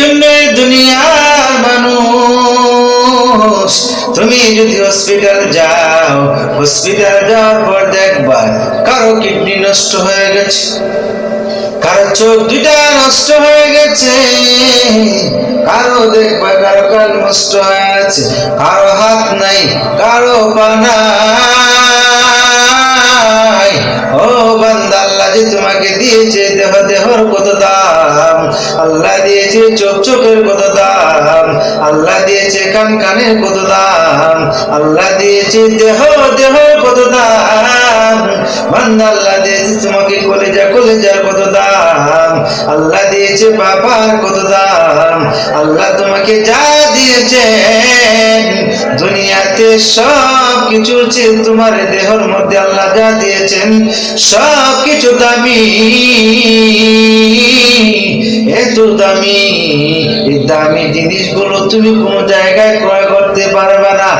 জন্য দুনিয়ার মানুষ। তুমি যদি হসপিটাল যাও, হসপিটাল যাওয়ার পর দেখবা কারও কিডনি নষ্ট হয়ে গেছে, কারও চোখ দুটা নষ্ট হয়ে গেছে, কারও দেখবা কারও কান নষ্ট হয়ে আছে, কারও হাত নাই, কারও পা নাই। চোখের কত দাম? আল্লাহ দিয়েছে কান কানের কত দাম? আল্লাহ দিয়েছে দেহ দেহর কত দাম? আল্লাহ দিয়েছে তোমাকে কলেজা, কলেজার কত দাম? আল্লাহ দিয়েছে বাবার কত দাম? আল্লাহ তোমাকে যা দিয়েছেন দুনিয়াতে সব কিছু যে তোমার দেহর মধ্যে আল্লাহ যা দিয়েছেন সব কিছু দামি। এত দামি। এই দামি জিনিসগুলো তুমি কোনো জায়গায় ক্রয় করতে পারবে না।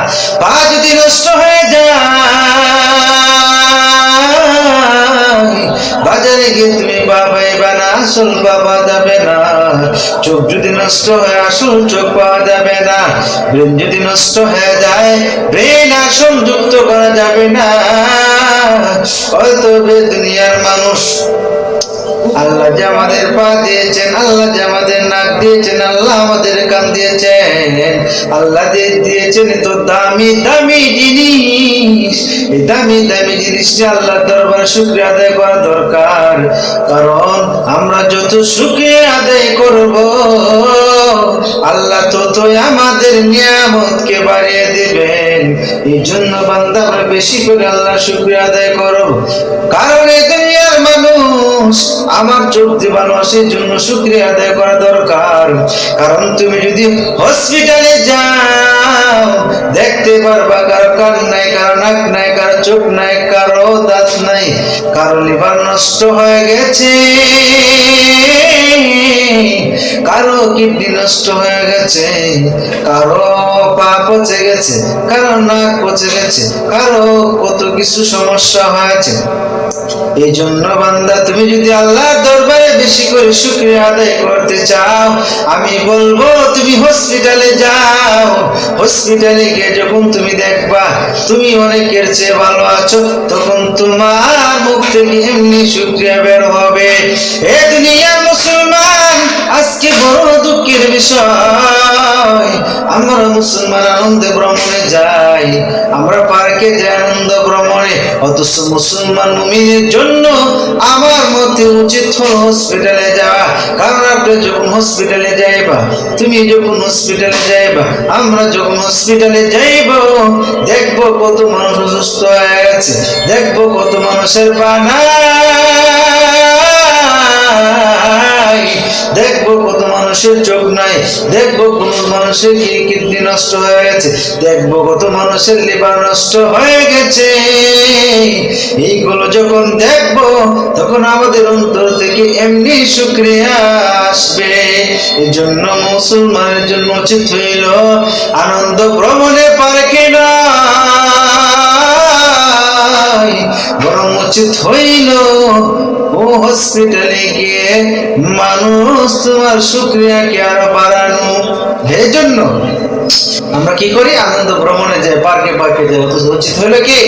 পা যদি নষ্ট হয়ে যায় আসল বাবা যাবে না। চোখ যদি নষ্ট হয়, আসল চোখ পাওয়া যাবে না। ব্রেন যদি নষ্ট হয়ে যায়, ব্রেন আসল যুক্ত করা যাবে না। হয়তো দুনিয়ার মানুষ আল্লাহ যে আমাদের পা দিয়েছেন, আল্লাহ যে আমাদের নাক দিয়েছেন, আল্লাহ আমাদের কান দিয়েছেন। আল্লাহ দিয়ে দিয়েছেন তো দামি দামি জিনিস। এই দামি দামি জিনিসটা আল্লাহ দরবারে শুক্রিয়া আদায় করা দরকার। কারণ আমরা যত শুক্রিয়া আদায় করব, আল্লাহ ততই আমাদের নিয়ামতকে বাড়িয়ে দিবেন। এই জন্য বান্দা আমরা বেশি করে আল্লাহ শুক্রিয়া আদায় করব। কারণ এই চোখ দিবানো সেই জন্য শুক্রিয়া আদায় করা দরকার। কারণ তুমি যদি হসপিটালে যাও, দেখতে পারবা কারও কান নাই, কারও নাক নাই, কারও চোখ নাই, কারও দাঁত নাই, কারও লিভার নষ্ট হয়ে গেছে, কারও কিডনি নষ্ট হয়ে গেছে, কারও পা পচে গেছে, কারও নাক পচে গেছে, কারও কত কিছু সমস্যা হয়েছে। এই জন্য বান্দা, তুমি যদি বেশি করে শুক্রিয়া আদায় করতে চাও। আমি বলব, তুমি হসপিটালে যাও। হসপিটালে গিয়ে যখন তুমি দেখবা, তুমি অনেকের চেয়ে ভালো আছো, তখন তোমার মুখ থেকে এমনি শুক্রিয়া বের হবে। এ দুনিয়ার মুসলমান, আজকে বড় দুঃখের বিষয়। আমরা মুসলমান আনন্দে ভ্রমণে যাই, আমরা পার্কে যাই আনন্দ ভ্রমণে অথচ মুসলমান মুমিনের জন্য আমার মতে উচিত হলো হসপিটালে যাওয়া। কারণ আপনি যখন হসপিটালে যাইবা, তুমি যখন হসপিটালে যাইবা, আমরা যখন হসপিটালে যাইব, দেখব কত মানুষ অসুস্থ হয়ে গেছে, দেখব কত মানুষের পানা নাই দেখব মানুষের চোখ নাই। দেখব কোন মানুষের কি কিডনি নষ্ট হয়ে গেছে। দেখব কত মানুষের লিভার নষ্ট হয়ে গেছে। এইগুলো যখন দেখব, তখন আমাদের অন্তর থেকে এমনি শুক্রিয়া আসবে। এই জন্য মুসলমানের জন্য উচিত হইল আনন্দ ভ্রমণে পারে নয়। বরং উচিত হইল ও হসপিটালে গিয়ে মানুষ, তোমার শুক্রিয়াকে আরও বাড়ানো? এই জন্য আমরা কি করি? আনন্দ ভ্রমণে যাই, পার্কে পার্কে যাই। উচিত হইল কি?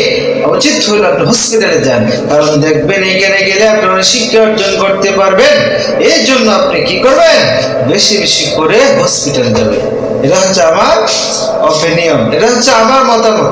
উচিত হইল আপনি হসপিটালে যান। কারণ দেখবেন এখানে গেলে আপনি শিক্ষা অর্জন করতে পারবেন। এই জন্য আপনি কি করবেন? বেশি বেশি করে হসপিটাল যাবেন। এটা হচ্ছে আমার অপিনিয়ন। এটা হচ্ছে আমার মতামত।